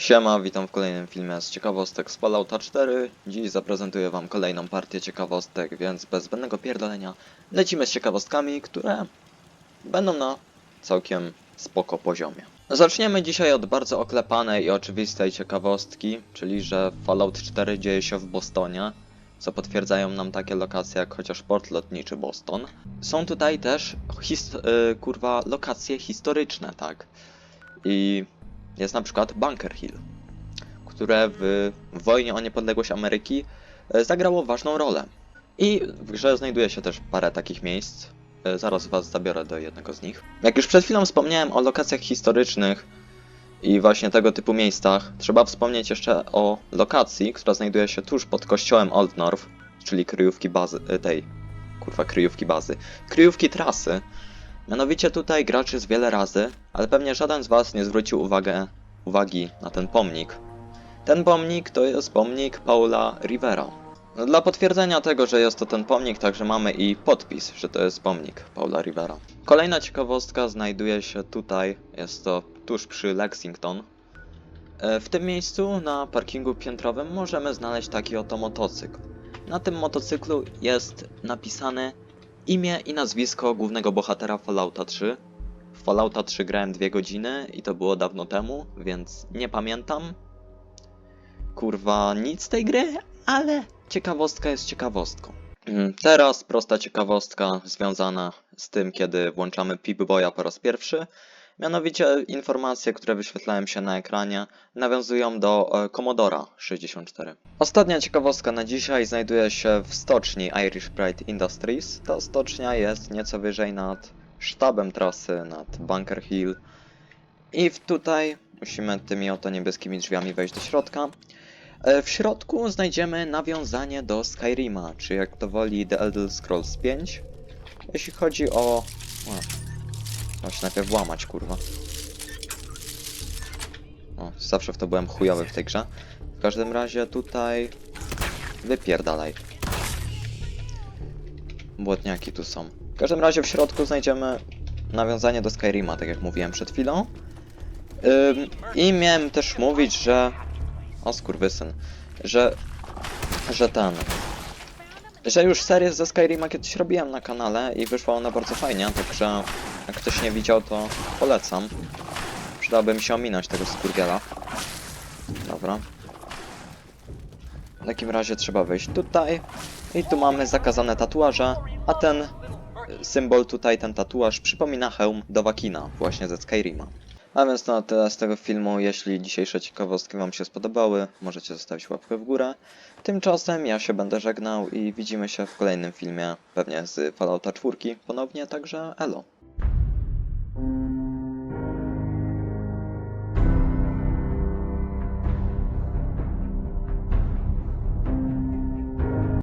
Siema, witam w kolejnym filmie z ciekawostek z Fallouta 4. Dziś zaprezentuję wam kolejną partię ciekawostek, więc bez zbędnego pierdolenia lecimy z ciekawostkami, które będą na całkiem spoko poziomie. Zaczniemy dzisiaj od bardzo oklepanej i oczywistej ciekawostki, czyli że Fallout 4 dzieje się w Bostonie, co potwierdzają nam takie lokacje jak chociaż port lotniczy Boston. Są tutaj też his- y, kurwa lokacje historyczne, tak? I jest na przykład Bunker Hill, które w wojnie o niepodległość Ameryki e, zagrało ważną rolę. I w grze znajduje się też parę takich miejsc. E, Zaraz was zabiorę do jednego z nich. Jak już przed chwilą wspomniałem o lokacjach historycznych i właśnie tego typu miejscach, trzeba wspomnieć jeszcze o lokacji, która znajduje się tuż pod kościołem Old North, czyli kryjówki bazy, e, tej, kurwa, kryjówki bazy, kryjówki trasy, Mianowicie tutaj graczy jest wiele razy, ale pewnie żaden z Was nie zwrócił uwagę, uwagi na ten pomnik. Ten pomnik to jest pomnik Paula Rivera. No, Dla potwierdzenia tego, że jest to ten pomnik, także mamy i podpis, że to jest pomnik Paula Rivera. Kolejna ciekawostka znajduje się tutaj, jest to tuż przy Lexington. E, W tym miejscu na parkingu piętrowym możemy znaleźć taki oto motocykl. Na tym motocyklu jest napisane imię i nazwisko głównego bohatera Fallouta 3. W Fallouta 3 grałem 2 godziny i to było dawno temu, więc nie pamiętam. Kurwa, nic z tej gry, ale ciekawostka jest ciekawostką. Mm, Teraz prosta ciekawostka związana z tym, kiedy włączamy Pip-Boya po raz pierwszy. Mianowicie informacje, które wyświetlałem się na ekranie, nawiązują do e, Commodora 64. Ostatnia ciekawostka na dzisiaj znajduje się w stoczni Irish Pride Industries. Ta stocznia jest nieco wyżej nad sztabem trasy, nad Bunker Hill. I tutaj musimy tymi oto niebieskimi drzwiami wejść do środka. E, W środku znajdziemy nawiązanie do Skyrima, czy jak to woli The Elder Scrolls 5. Jeśli chodzi o... o Się najpierw włamać, kurwa. O, zawsze w to byłem chujowy w tej grze. W każdym razie tutaj... Wypierdalaj. Błotniaki tu są. W każdym razie w środku znajdziemy nawiązanie do Skyrima, tak jak mówiłem przed chwilą. Ym, I miałem też mówić, że... O skurwysyn. Że... Że ten... Że już serię ze Skyrima kiedyś robiłem na kanale i wyszła ona bardzo fajnie, także jak ktoś nie widział, to polecam. Przydałoby mi się ominąć tego skurgiela. Dobra. W takim razie trzeba wejść tutaj. I tu mamy zakazane tatuaże, a ten symbol tutaj, ten tatuaż przypomina hełm Dovakina, właśnie ze Skyrima. A więc na tyle z tego filmu. Jeśli dzisiejsze ciekawostki Wam się spodobały, możecie zostawić łapkę w górę. Tymczasem ja się będę żegnał i widzimy się w kolejnym filmie, pewnie z Fallouta 4 ponownie, także elo.